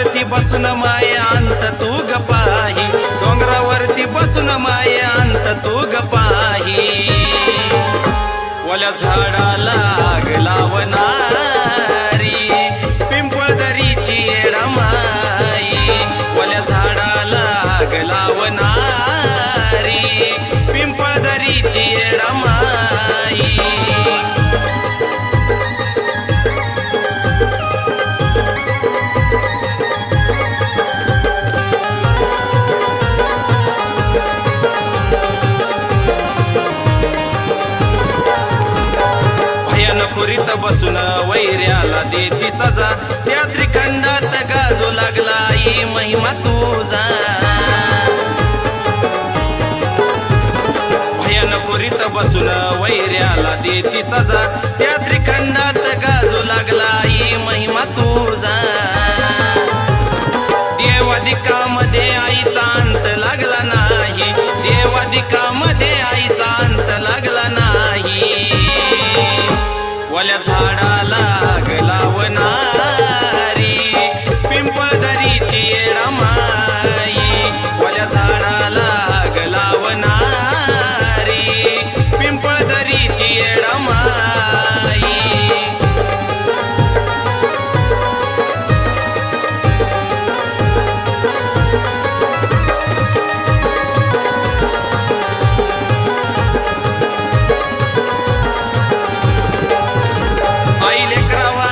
डोंगरावरती बसून माय अंत तू गपाही. डोंगरावरती बसून माय अंत तू गपाही. ओल्या झाडाला आग लावणारी पिंपळ दरीची येडा माई. ओल्या झाडाला आग लाव वैऱ्याला देती सजा. त्या त्रिखंडात गाजू लागला ई महिमा तुझा. भयानपुरीत बसून वैर्याला देती सजा. त्या त्रिखंडात गाजू लागला ई महिमा तुझा. देवादिकामध्ये आईचा अंत लागला नाही. देवादिकामध्ये आईचा अंत लागला नाही. वल्या झाडाला आग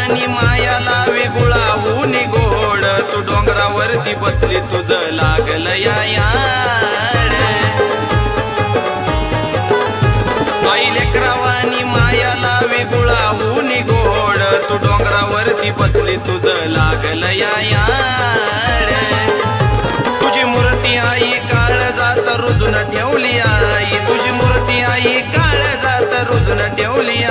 आणि माया लावे गुळाहून गोड. तू डोंगरावरती बसली तुझं लागलं या याड. लेकरावानी माया लावे गुळाहून गोड. तू डोंगरावरती बसली तुझं लागलं या याड. तुझी मूर्ती आई काळ जात रुजून ठेवली आई. तुझी मूर्ती आई काळ जात रुजून ठेवली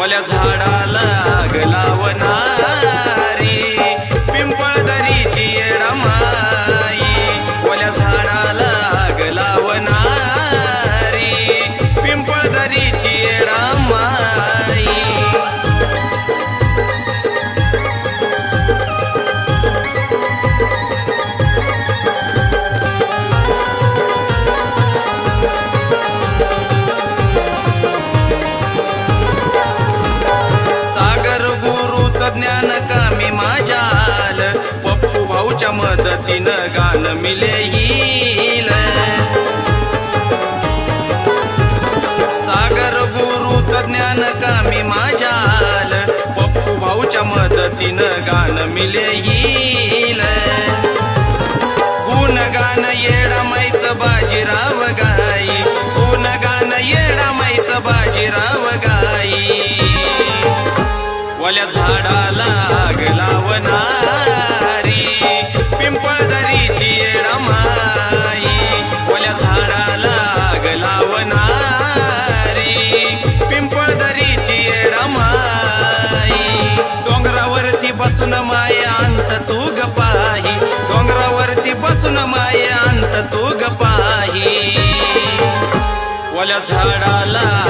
वल्या झाडाला आग लावणारी मदतीनं गान मिले येईल सागर गुरुच ज्ञान कामी माझ्या आल पप्पू भाऊच्या मदतीनं गाणं मिले येईल गुण गाण येडा माईच बाजीराव गाई. गुण गाण येडा माईच बाजीराव गाई. वल्या झाडाला आग लावणारी आग पिंपळदरीची येडमाई डोंगरावरती बसून माय अंत तू गपाही डोंगरावरती बसून माय अंत तू गपाही ओल्या वल्या झाडाला